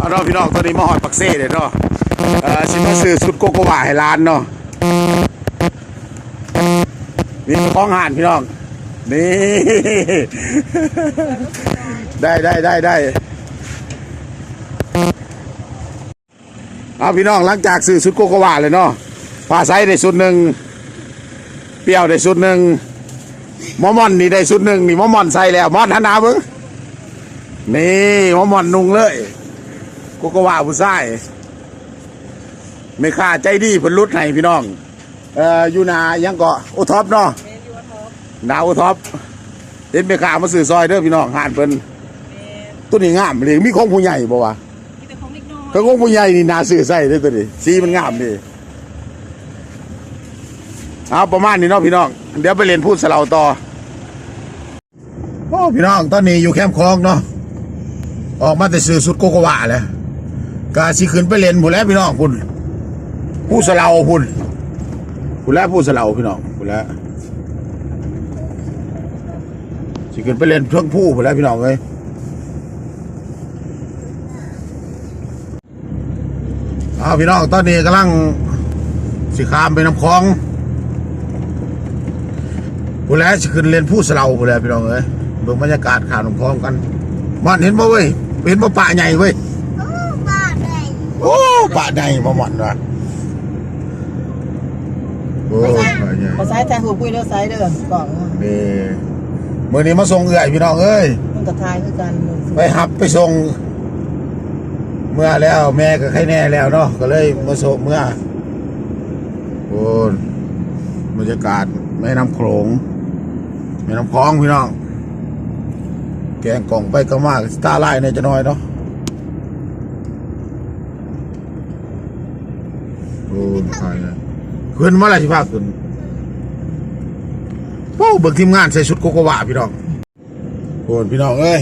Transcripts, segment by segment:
เอาเนาะพี่น้องตอนนี้มาหอดปักเซ่เลยเนาะเอ่อสิมาซื้อชุดโกโกวาให้ร้านเนาะนี่เจ้าของหานพี่น้อง นี่ ได้ได้ได้ได้เอาพี่น้องหลังจากซื้อชุดโกโกวาเลยเนาะผ้าไซได้ชุดหนึ่งเปรี้ยวได้ชุดหนึ่งมอมอนนี่ได้ชุดหนึ่งนี่มอมอนใส่แล้วมอนทนนาเบิ้งนี่มอมอนนุ่งเลย กูก็ว่าผู้ชายไม่ค่าใจดีเพิ่นรุดให้พี่น้อง เอ่ออยู่นายังเกาะโอท็อปเนาะนาโอท็อปเห็นไม่ค่ามาซื้อซอยเด้อพี่น้องหานเพิ่นตัวนี้งามเลยมีของผู้ใหญ่บ่วะมีแต่ของเล็กน้อยก็ของผู้ใหญ่นี่นาซื้อใส่เด้อตัวนี้สีมันงามดีเอาประมาณนี้เนาะพี่น้อง เดี๋ยวไปเรียนพูดสลาต่อโอ้พี่น้องตอนนี้อยู่แคมป์คลองเนาะออกมาแต่ซื้อสุดโกโกวาแล้ว กาสิขึ้นไปเล่นผู้แล้วพี่น้องคุณผู้สลาคุณผู้แล้วผู้สลาพี่น้องผู้แล้วสิขึ้นไปเล่นเครื่องผู้ผู้แล้วพี่น้องเลยอ้าพี่น้องตอนนี้กำลังสิขามไปน้ำคลองผู้แล้วสิขึ้นเล่นผู้สลาผู้แล้วพี่น้องเลยเบิ่งบรรยากาศข้ามน้ำคลองกันมันเห็นบ่เว้ยเห็นบ่ป่าใหญ่เว้ย ปะใดมาหมดว่ะโอ้ปะใหญ่ภาษาไทยหัวปุ้ยเด้อไซเด้อบอกนี่มื่อนี้มาส่งเอื่อยพี่น้องเอ้ยมันกับทายคือกันไปหับไปส่ง เมื่อแล้วแม่ก็ใครแน่แล้วเนาะก็เลยมาส่งเมื่อโอ้บรรยากาศแม่น้ำโขงแม่น้ำคลองพี่น้องแกงกล่องไปก็มากสตาร์ไลน์เนี่ยจะน้อยเนาะโอ้ใครเนี่ย ขึ้นเมื่อไหรสิพาขึ้นโอ้เบิกทีมงานใส่ชุดโกโกวาพี่น้องโอ้พี่น้องเอ้ย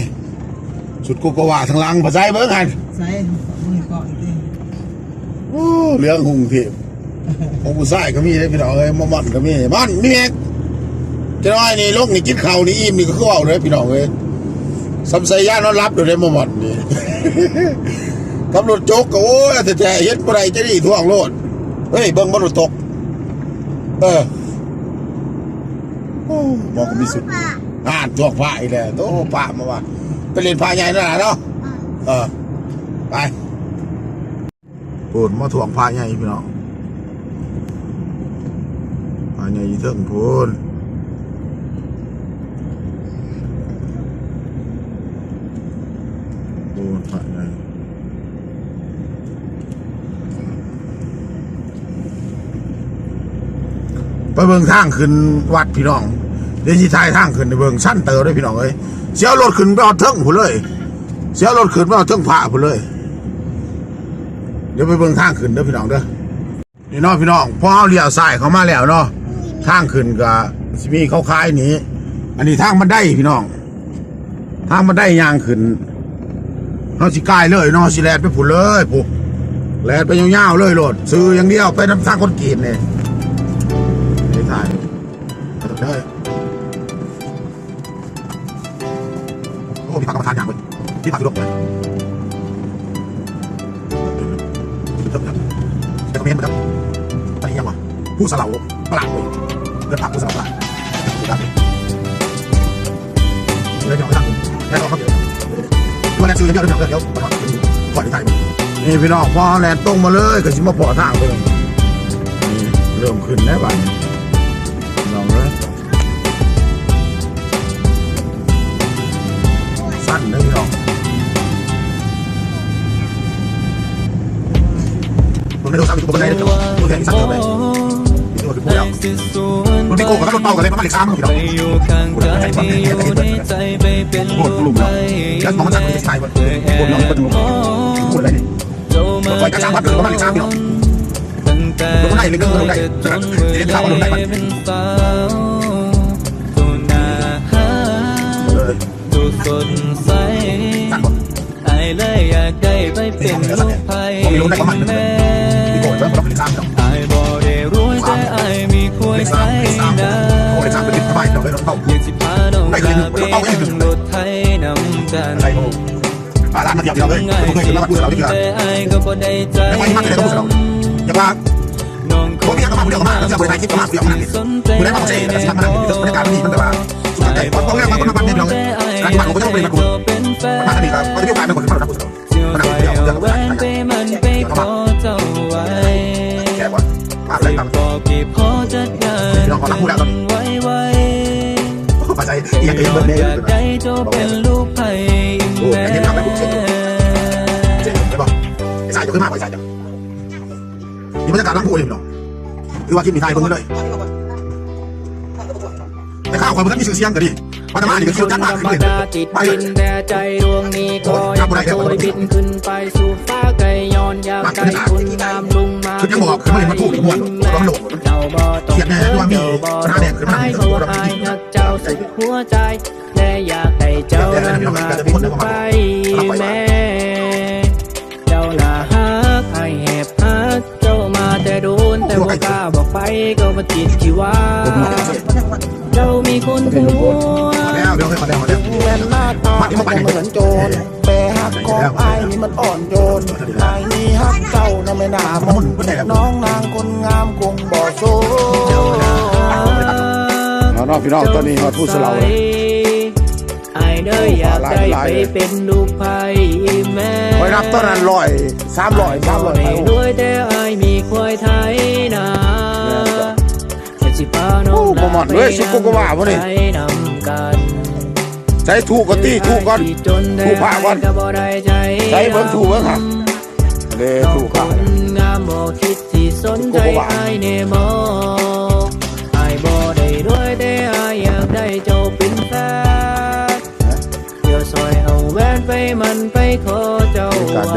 ชุดโกโกวาทางหลังภาษาเบิ้งหันไซมือเกาะอีกโอ้เรื่องหุงเทียมของผู้ชายก็มีเลยพี่น้องเอ้ยมอมอนก็มีมันนี่แม็กจะน้อยนี่ลูกนี่กินข้าวนี่อิ่มนี่ก็คือเอาเลยพี่น้องเอ้ยสำใส่ย่านอนรับอยู่ในมอมอนนี่ตำรวจโจกก็โอ้ยแต่แต่เฮ็ดบ่ได้จะดีท่วงโลดเฮ้ยเบิ่งบ่รถตก เออโอ้บอกก็มีสุดอ่านท่วงพระอีกแล้วโตพระมาว่าไปเล่นพระใหญ่นั่นน่ะเนาะเออไปพูดมาถ่วงพระใหญ่พี่น้องพระใหญ่อยู่เทิงพูนพูนพระใหญ่ ไปเบิ่งทางขึ้นวัดพี่น้องเดี๋ยวที่ทายทางขึ้นไปเบิ่งสั้นเตอได้พี่น้องเอ้ยเสียรถขึ้นไปเอาเทิงผู้เลยเสียรถขึ้นไปเอาเทิงพระผู้เลย เดี๋ยวไปเบิ่งทางขึ้นเด้อพี่น้องเด้อนี่เนาะพี่น้องพอเอาเลี้ยวซ้ายเขามาแล้วเนาะทางขึ้นก็มีเขาคายนี้อันนี้ทางบันได้พี่น้อง ทางบันได้ยางขึ้นเฮาสิกายเลยเนาะสิแลนไปผู้เลยผู้แลนไปยาวๆเลยโลดซื้ออย่างเดียวไปน้ำทางคนกรีดเนี่ย ไม่ถ่ายได้โอ้มีผักกรรมฐานอย่างเว้ยที่ผักยุโรปเลยแต่ก็เมนเหมือนกันอันนี้ยังวะผู้สลาวปลาดเลยเลือดผักผู้สลาวปลาเลยเดี๋ยวไปทางแล้เราเขาเดี๋ยวตัวแรกซื้อเดี๋ยวเดี๋ยวเดี๋ยวเดี๋ยวขอที่ไทยนี่พี่น้องพอแลนตรงมาเลยก็ชิมาพอทางเลยเริ่มขึ้นแล้วบ้าน มันไม่ต้องซ้ำอีกตัวบันไดเลยตัวตัวแทนสั้นเกินไปนี่ตัวคือผู้ยาวมันไม่โกงกับรถเป้ากันเลยประมาณอีกสามพี่น้องไปอยู่ข้างกายที่อยู่ในใจไปเป็นโคตรกลุ่มไปเนาะยัดมองมันสั้นมันจะชายมันโคตรน้องมันจะโคตรอะไรนี่เจ้ามาไว้กระชับพัดเกิดประมาณอีกสามพี่น้องตั้งแต่ลงได้หรือก็ลงได้จนเมื่อเรียนข่าวว่าลงได้มันเป็นสาวตัวหน้าหาเลยดูสดใสสั้นไอเลยอยากได้ไปเป็นลูกไผ่ลงได้ประมาณนึงแม่ พี่โกรธแล้วมันต้องเป็นสามพี่น้องไอ้บ่ได้รวยแต่ไอ้มีควยใสสามเลขสามนะโอ้เลขสามเป็นลิ้นสบายเราเลยรถเป้าอยากสิพาน้องลาไปนั่งรถไทยนำกันอะไรโอ้อะไรการมาเที่ยวเดียวเลยผมเคยเห็นมาพูดสเราที่เกิดแต่ไอ้ก็บ่ได้ใจไม่ไม่มาเที่ยวพูดเราอย่าว่าผมเนี่ยก็มาพูดเดียวมาแล้วจะบริษัทคิดก็มาเดียวมาเนี่ยคุณได้มาเจ๊แต่สิ่งมันบรรยากาศนี่มันแบบว่าสุดใจเพราะตอนแรกมาคนมาปั้นเดียวเลยการที่มันผมก็ต้องเป็นมาคุณเป็นแฟมานคดีก็ก็จะเกี่ยวกับเป็นคนานไว้ไว้ภาษาเอียงเอียงเบิร์เดย์อยากได้เจ้าเป็นลูกไผ่แม่เจ๊ไปบอกไอ้สายจะขึ้นมาไอ้สายจะนี่บรรยากาศร้านพูดเลยพี่น้องคือว่าคิดมีไทยเพิ่งเลยแต่ข้าวคนมันมีชื่อเสียงก็ดีวันนั้นมาดิก็คิวจัดมากธรขึ้รนมเลยดาติดดินแต่ใจดวงนี้ก็อยากโดยบินขึ้นไปสู่ฟ้าไกลย้อนยากได้คุณงามลุง มาเจ้าบ่ต้องเจ้าบ่ต้องให้เขาอายนักเจ้าสุดหัวใจและอยากให้เจ้านั้นมาเป็นไปแม่เจ้าน่าฮักไอแหบฮักเจ้ามาแต่โดนแต่ว่ากล้าบอกไปก็มาติดที่ว่าเจ้ามีคนหัวมาแล้วเดี๋ยวมาแล้วมาแล้วแม่นหน้าตาก็เหมือนโจรแต่ฮักของไอ้ายนี่มันอ่อนโยนไอ้ายนี่ฮักเจ้า นะไม่น่ามนน้องนางคนงามคงบ่โซเอาน้องพี่น้องตอนนี้มาพูดสลาวเลยไอ้เด้ออยากได้ไปเป็นลูกไผ่แม่ไว้รับต้นนั้นลอยสามลอยสามลอยได้ด้วยแต่ไอ้มีควายไทยนาจะสิพาน้องนำกันใช้ถูกก็ตีถูกก่อนถูกผ้าก่อนใช้เบิ้งถูกเบิ้งครับ เด้ถูกคค่ะนงามบ่คิดที่สนใจไอ้เนมอไอ้บ่ได้ด้วยแต่ไอ้อยากได้เจ้าเป็นแฟนเดี๋ยวซอยเอาแหวนไปมันไปขอเจ้าไว้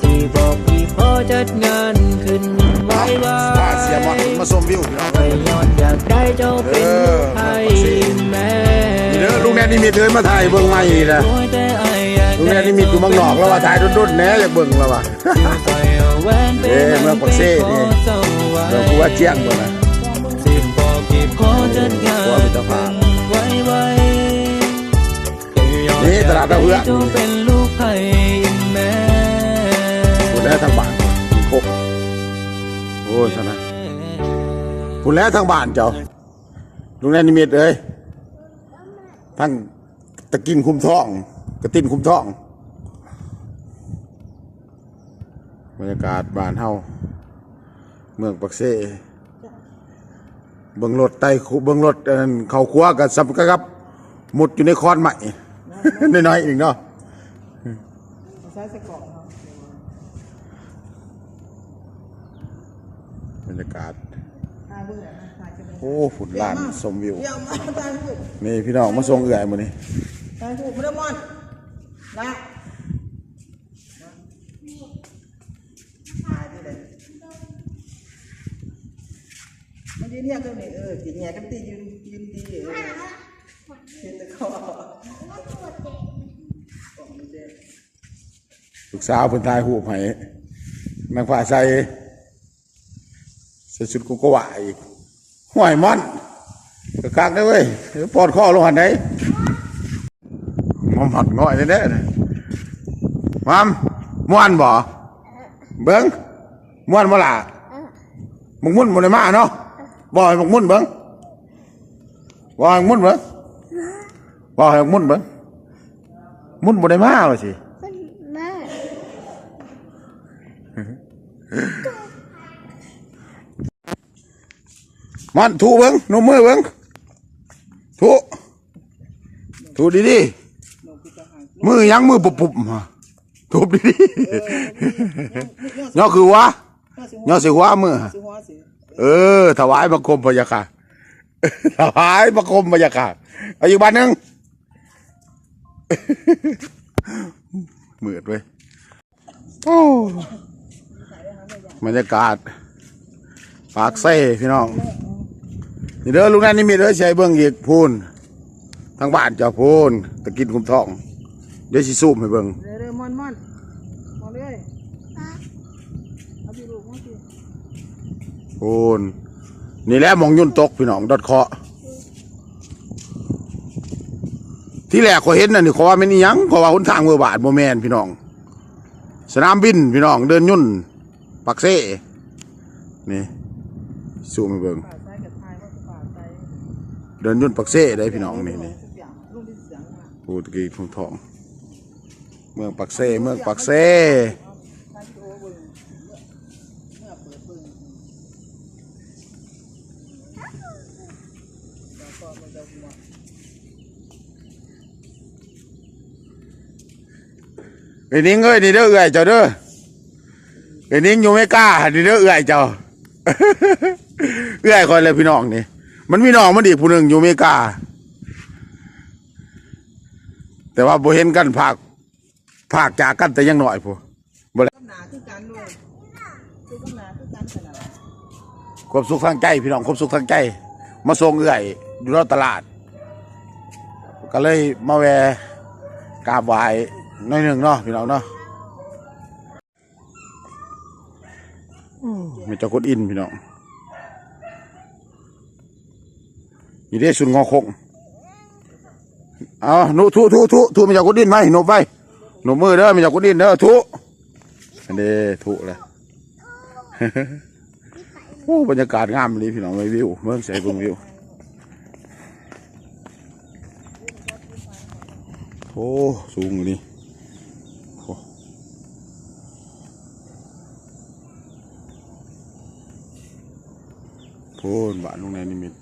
ที่บอกที่พอจัดงานขึ้นไว้ไว้ว่าเสียหมดมาชมวิวพี่น้องไปย้อนอยากได้เจ้าเป็นลูกไทยแม่นี่เด้อลุงแนนนี่มีเดินมาถ่ายเบิ่งใหม่นี่นะ ด้วยแต่ไอ้อยากลุงแนนนี่มีอยู่เมืองนอกแล้วว่าถ่ายดุดๆแหน่อยากเบิ่งแล้วว่าเอ้เมืองปักเซ่นี่เรื่องกูว่าเจียงตัวนะสิบอกกี่พอจัดงานหัวมิตรภาพไว้ไว้นี่ตลาดดาวเรืองจงเป็นลูกไผ่แม่คุณแล้วทางบ้านโคกโอ้ยชนะคุณแล้วทางบ้านเจ้าลุงแนนนี่มีเอ้ยทั้งตะกินคุมท้อง กระตินคุ้มท้อง บรรยากาศบ้านเฮาเมืองปักเซเบิ่งรถไต่เบิ่งรถอันนั้นเขาครัวกับสำกับ หมุดอยู่ในคอนใหม่น้อยๆอีกเนาะใช้สกอกเขาบรรยากาศทาเบื่อนะทายจะเป็นโอ้ฝุ่นลานชมวิว นี่พี่น้องมาส่งเอื่อยมือนี้ทายพูดไม่ได้มอน นะทายที่ไหนมันยืนเที่ยงตรงนี้เออจีแง่กันตียืนยืนตีเออเห็นแต่เขาลูกสาวเพิ่นถ่ายรูปให้นางฟ้าใส่ใส่ชุดโกโกวาอีกห้วยม่อนก็คักได้อเว้ยเดี๋ยวปอดคอลงหันไหน มอมหักน้อยแน่ๆนะมามม่วนบ่เบิ่งม่วนบ่ล่ะหมกมุ่นบ่ได้มาเนาะบ่ให้หมกมุ่นเบิ่งบ่ให้หมกมุ่นเบิ่งบ่ให้หมกมุ่นเบิ่งมุ่นบ่ได้มาว่าสิมันถูเบิ้งนมมือเบิ้งถูถูดีดีๆ มือยังมือปุบปุบมาถูดีดีๆย่อคือวะย่อสิหัวมือเออ ถวายบังคมพระยาค่ะถวายบังคมพระยาค่ะอาอีกบ้านหนึ่งเหมือดเว้ยโอ้บรรยากาศ ปากเซ่พี่น้องนี่เด้อลุงนั่นนี่มีเด้อใช้เบิ้องอีกพูนทางบ้านเจ้าพูนตะกินคุมทอง เดี๋ยวสิซูมให้เบิ้งเดี๋ยวเดี๋ยวมอนมอนมอนเลยเอาพี่ลูกมาสิพูนนี่แหละหมองยุ่นตกพี่น้องดอดเคาะที่แรกขอยเห็นน่ะนี่ขอยว่าแม่นอีหยังขอยว่าหนทางเมืองบาทบ่แม่นพี่น้อง สนามบินพี่น้องเดินยุ่น ปักเซ่นี่สู้มาเบิ่งป่าซ้ายกับท้ายว่าป่าซ้ายเดินยุ่นปักเซ่ได้พี่น้องนี่นี่เสียงลูกที่เสียงมาพูดตะกี้ทุ่งทอง เมืองปักเซ่เมืองปักเซ่เมื่อปิดเบิ่งแล้วก็มันจะหัวไอ้นิ้งเอ้ยนี่เด้อเอื้อยเจ้าเด้อไอ้นิ้งอยู่ไม่กล้านี่เด้อเอื้อยเจ้าเอื้อยคอยเลยพี่น้องนี่ มันมีน้องมันอีกผู้หนึ่งอยู่อเมริกาแต่ว่าโบเห็นกันภาค ภาคจากกันแต่ยังหน่อยพูบ่เลยกับหนาคือกันด้วยคือกับหนาคือกันขนาดนั้นความสุขทางใจพี่น้องความสุขทางใจ มาส่งเอื้อยอยู่รอบตลาด ก็เลยมาแวะกราบไหว้หน้อยหนึ่งเนาะพี่น้องเนาะมีเจ้ากดอินพี่น้องอยู่ได้สุนงอคงเอาหนูทุทุทุทุมีเจ้ากดอินไหมหนูไป หนูมือเด้อมีเจ้ากดอินเด้อทุอันนี้ทุเลยโอ้บรรยากาศงามเลยพี่น้องวิวเมืองใส่เบิ่งวิวโอ้สูงเลยโอ้โพนบ้านลงในนิมิต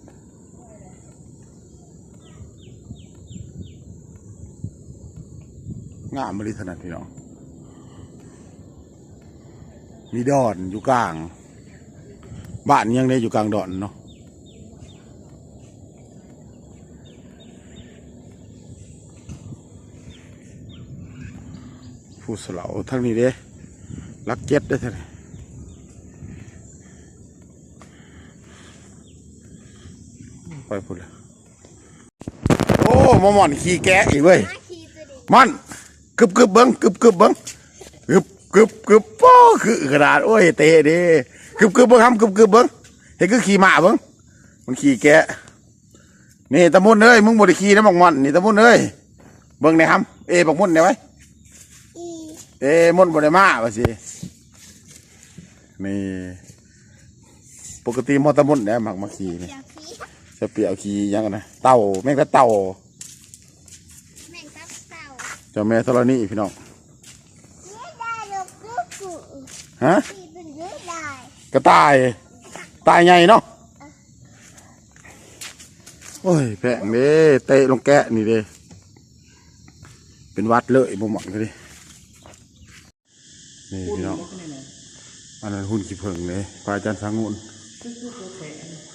งามมาเลยถนัดพี่น้อง มีดอนอยู่กลาง บ้านยังได้อยู่กลางดอนเนาะผู้สลาวทั้งนี้เด้รักเจ็ดได้อท่านไปพูดเลยโอ้มาหมอนขี่แกะอีกเว้ยมัน กึบกึบเบิ้งกึบกึบเบิ้งกึบกึบกึบโป้คือกระดาษโอ้ยเตะด้กึบกึบเบิ้งทำกึบกึบเบิ้งเห็นคือขี่ม้าเบิ้งมันขี่แกะนี่ตะมุนเอ้ยมึงบไดขี่นะบักมันนี่ตะมุนเอ้ยเบิ้งไหนทำเอยบักมุนไหนไว้เอมุนบไดมาว่าสินี่ปกติมอตะมุนเนี่ยมักมาขี่นี่จะเปียวขี่ยังกันนะเต่าแม่งแต่เต่า แม่งตับเต่า เจ้าแม่ธรณีพี่น้องเยอได้ลูกลูกกูฮะตีเป็นเยอะได้กระต่ายตายไงเนาะโอ้ยแพงเด้เตะลงแกะนี่เด้เป็นวัดเลยบ่หมอนก็ดินี่พี่น้องอันนั้นหุ่นขี้เผิงเลยพระอาจารย์สังงูน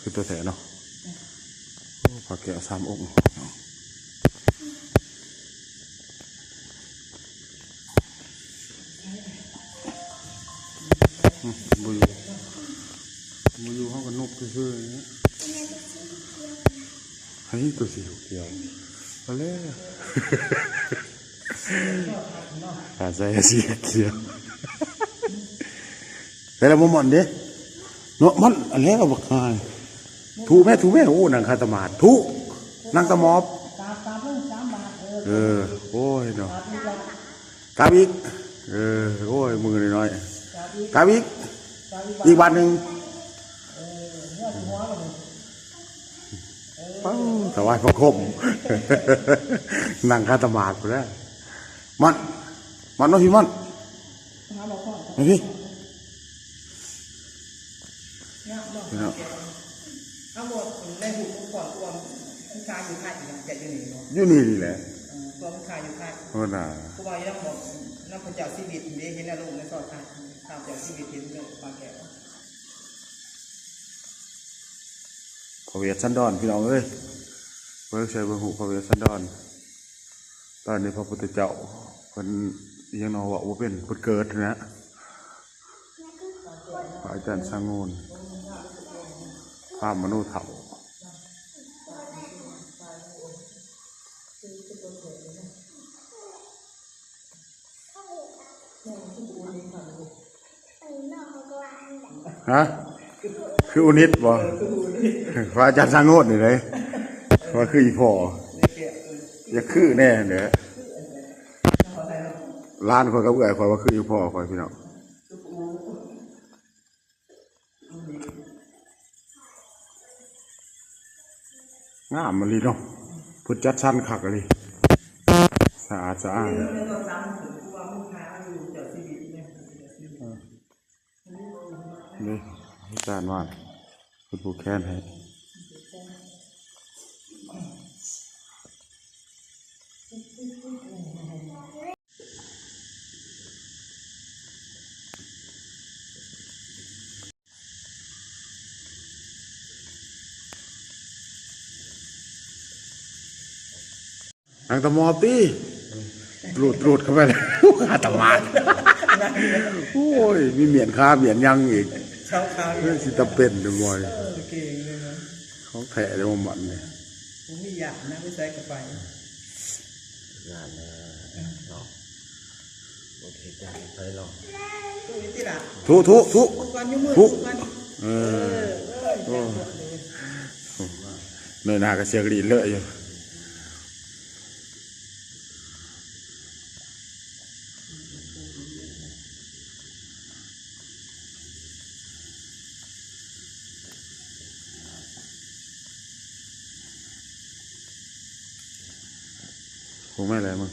คือตัวแถเนาะโอ้พระแก้วสามองค์เนาะอืมบุอยู่บุอยู่ห้องกันนกซื่อๆอย่างเงี้ย ตัวสีเขียวมาแล้วขาใส่สีเขียวแต่ละมุมมันเด้เนาะมันอะไรก็บักคายถูกแม่ถูกแม่โอ้นางคาตมาดถูกนางตะมอบเออโอ้ยเนาะกาบอีกเออโอ้ยมือน้อยกาบอีกอีกวันหนึ่ง เอ้าถวายพระคมนั่งคาตมาดไปแล้วมันมันเนาะพี่มันมาพี่เนาะเอาหมดในหูก่อนตัวผู้ชายอยู่ค่ายอย่างเจ็ดอยู่นี่เนาะอยู่นี่นี่แหละตัวผู้ชายอยู่ค่ายโอ้น่ะผู้ว่ายังบอกน้ำพระเจ้าชีวิตเด้เห็นอารมณ์ในซอยค่ายข้าวเจ้าชีวิตเห็นเรื่องปลาแก้ว พระเวสสันดรพี่น้องเอ้ยเพิ่งใช้เบิ่งหูพระเวสสันดร ตอนนี้พระพุทธเจ้าเพิ่นยังนอว่าบ่เป็นพิ่นเกิดนะพระอาจารย์สางงูนภาพมนุษย์เฒ่าฮะ คืออุนิตบ่ พระอาจารย์สางโงดนี่เลยว่าคืออีพ่ออย่าคือแน่เด้อร้านคนกับเอื่อยคอยว่าคืออยู่พ่อคอยพี่น้องงามมันลีเนาะพุทธจัดชั้นคักอะลีสะอาดสะอาดนี่อาจารย์ว่า คุณผู้แค้นให้ทางตะมอบตีรูดรูดเข้าไปเลยขาตะมาโอ้ย มีเหมียนค้าเหมียนยังอีก เช้าคาเรื่องสิตะเป็นเดมอยเออเก่งเลยนะเขาแถะเลยมันเนี่ยผมไม่อยากนะไม่ใส่กระไปงานนะเนาะโอเคจ้าไปลองตู้นี้ติละทุทุทุทุกวันอยุ่มือทุทุกวันเอเอออเออเนยหน้าก็เสียกรีดเลอะอยู่คงไม่อะไรมั้ง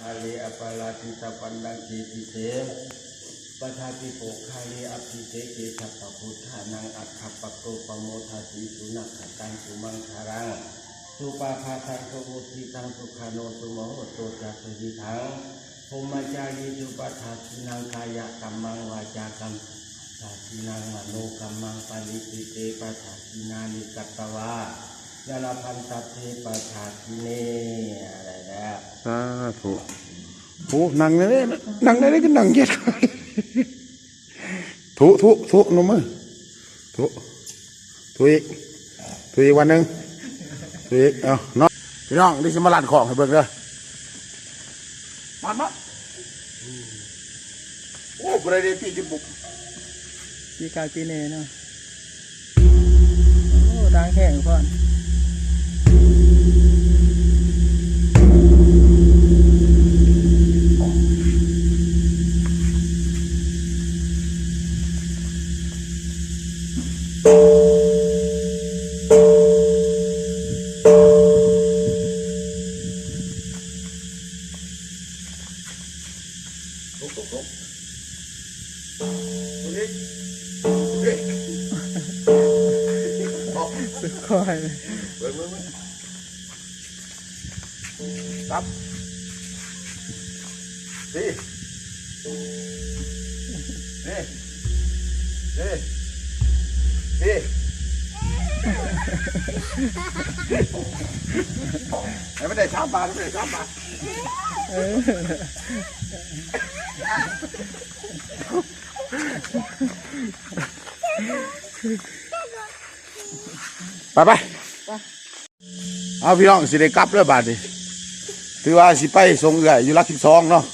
คาลีอปาลาทิตา ปันดังกีติเสปทาติโปคาลีอภิเสเกชัพพพุทธานังอัคคปโกปโมทาติสุนัขขตังสุมังคารังสุปาภาทังสุมุทิตังสุขานสุโมโหโตจักสุหิทังภูมิจารีสุปทาสินังกายกรรมังวาจากรรมทาสินังมโนกรรมังปณิติเตปทาสินานิกัตตวายาลพันตเทปทาสิเนอะไรนะสาธุ โอ้นั่งเลยเนี่ยนั่งเลยก็นั่งเย็ดทุทุทุนมมือทุทุอีกทุอีกวันหนึ่งทุอีกเอาเนาะพี่น้องดิฉันมาลัดของให้เบิ่งเด้อมันมาโอ้ประเดี๋ยวพี่จะบุกปีกายปีเนเนาะโอ้ดังแข่งพ่อน ครับดีดีดีดีไม่ได้ชาบาไม่ได้ชาบาไปไปเอาพี่น้องสิได้กลับแล้วบาดนี้ ถือว่าสิไปส่งเอื่อยอยู่รักสิบสองเนาะ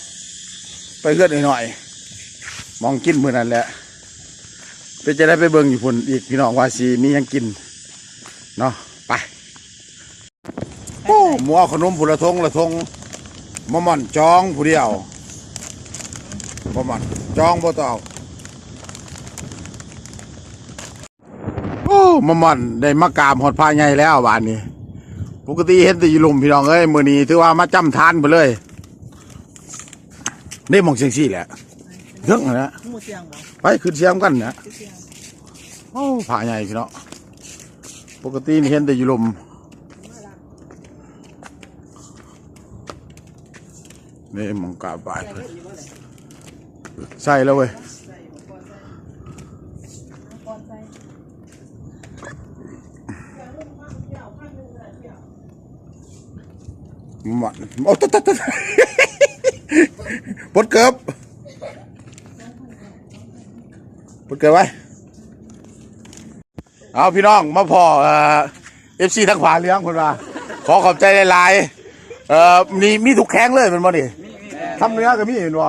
ไปเพื่อนหน่อยๆมองกินมือนั่นแหละไปจะได้ไปเบิ่งอยู่พุ่นอีกพี่น้องว่าสิมียังกินเนาะไปโอ้หมูเอาขนมผุละทงละทงมะม่อนจองผู้เดียวมะม่อนจองบ่ต้องเอโอ้มะม่อนได้มากราบหดผ้าใหญ่แล้วบานนี้ ปกติเห็นแต่อยู่ลุมพี่น้องเอ้ยมือนี้ถือว่ามาจำทานไปเลยนี่มองเสียงซี่แหละเรื่องนะหมูเสียงบ่ไปขึ้นเสียงกันนะเสียงโอ้ผ่าใหญ่พี่น้องปกตินี่เห็นแต่อยู่ลุมนี่มองกาบายเพิ่นใส่แล้วเว้ย หมดโอ้ตุ๊ดตุ๊ดตุ๊ดปลดเกือบปลดเกือบไว้เอาพี่น้องมาพอเอ่อฟซีทางขวาเลี้ยงคนว่าขอขอบใจหลายๆเอ่อมีมีถูกแข้งเลยแมันบ่นี่ทำเนื้อก็มีเห็นบ่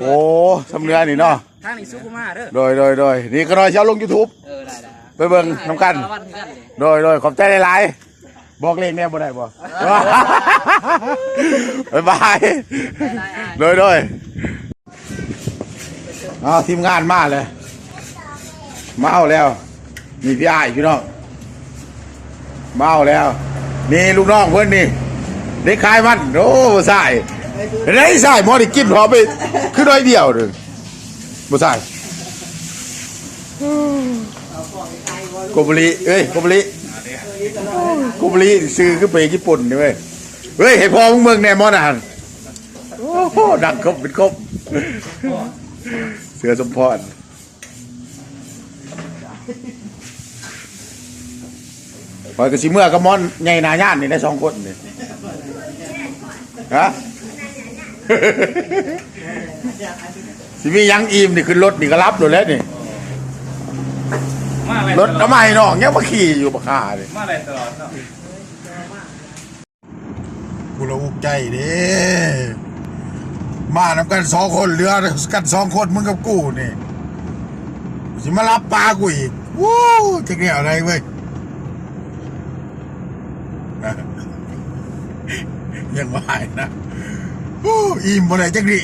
โอ้ทำเนื้อนี่เนาะทางนี้สุกุมาเด้อโดยโดยโดยนี่ก็น้อยเช้าลง YouTube เออได้ได้ไปเบิ่งน้ำกันสารวัตรคือกันเลยโดยโดยขอบใจหลายๆ บอกเลขแน่บ่ได้บ่ บ๊ายบายโดยโดยเอาทีมงานมาเลย มาเอาแล้วนี่พี่อ้ายพี่น้องมาเอาแล้ว นี่ลูกน้องเพื่อนนี่ได้ขายมัน โอ้ใส่ได้ใส่หมอได้กินพอไปคือน้อยเดียวเลยบ่ใส่โกบุรีเอ้ยโกบุรีโกบุรีซื้อขึ้นไปญี่ปุ่นนี่เว้ยเฮ้ยให้พอมึงเมืองแน่มอนอะโอ้โหดังครบเป็นครบเสือสมพรพอยกสิเมื่อก็มอนใหญ่นาย่านนี่ได้สองคนนี่ฮะสิมียังอีมนี่ขึ้นรถนี่ก็รับเลยแล้วนี่ มาอะไรรถทำไมน้องยังมาขี่อยู่บักขาเลยมาอะไรตลอดเนาะกูระอุกใจเด้มานำกันสองคนเรือกันสองคนมึงกับกูนี่สิมารับปลากูอีกวู้จะเกี่ยวอะไรเว้ยยังไหวนะโอ้อิ่มบ่ได้จังดี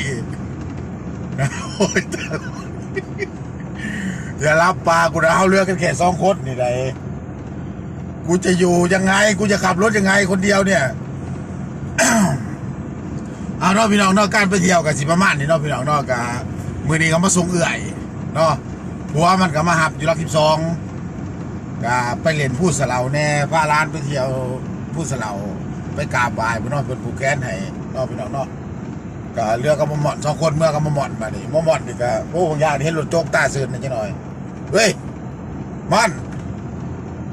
นะโอ้ย ตายอรับปลากูนะเอาเรือกันแค่สองคนนี่ไงกูจะอยู่ยังไง กูจะขับรถยังไงคนเดียวเนี่ยเอาเนาะพี่น้องเนาะการไปเที่ยวกับสิประมาณนี้เนาะพี่น้องเนาะกับมือนี้เขามาส่งเอื่อยเนาะผัวมันก็มาหับอยู่รักสิบสองก็ไปเล่นพูดสะเหลาแน่พาร้านไปเที่ยวพูดสะเหลาไปกราบไหว้พี่น้องเป็นผู้แค้นให้เนาะพี่น้องเนาะก็เรือกับมะหมอนสองคนเมื่อกับมะหมอนมาดิมะหมอนนี่ก็โอ้คงยากเห็นรถโจ๊กตาซื่นนี่จังหน่อย เฮ้ย มัน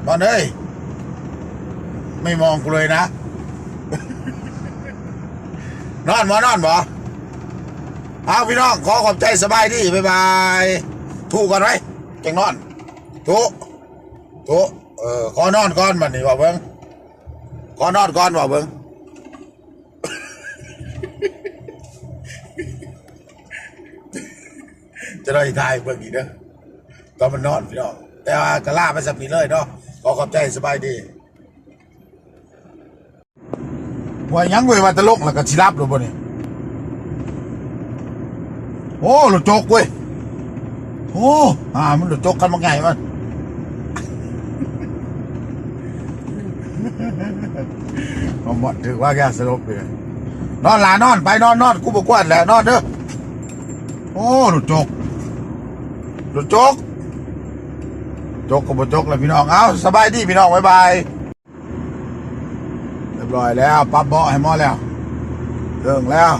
มันเอ้ย ไม่มองกูเลยนะ นอนบ่นอนบ่เอาพี่น้อง ขอขอบใจสบายดีบ๊ายบาย ถูกก่อนไหมเก่งนอน ถูกถูกเออขอนอนก่อนมันนี่ว่าเบิ้งขอนอนก่อนว่าเบิ้งจะได้ทายเบิ้งอีกเด้อ ตอนมันนอนพี่น้องแต่ว่ากระลาไปสับปีเลยเนาะขอขอบใจสบายดีว่ายังเว้ยมาตลกแล้วก็สิรับหรือบ่นี่โอ้รถจกเว้ยโอ้อ่ามันรถจกกันมาไงมันมาหมดถือว่าแกสลบเลยนอนลานอนไปนอนนอนกูบอกว่าแหละนอนเด้อโอ้รถจกรถจก จกกับรถจกเลยพี่น้อง เอาสบายดีพี่น้องบ๊ายบาย เรียบร้อยแล้ว ปั๊บเบาะให้หมอแล้วเรื่องแล้ว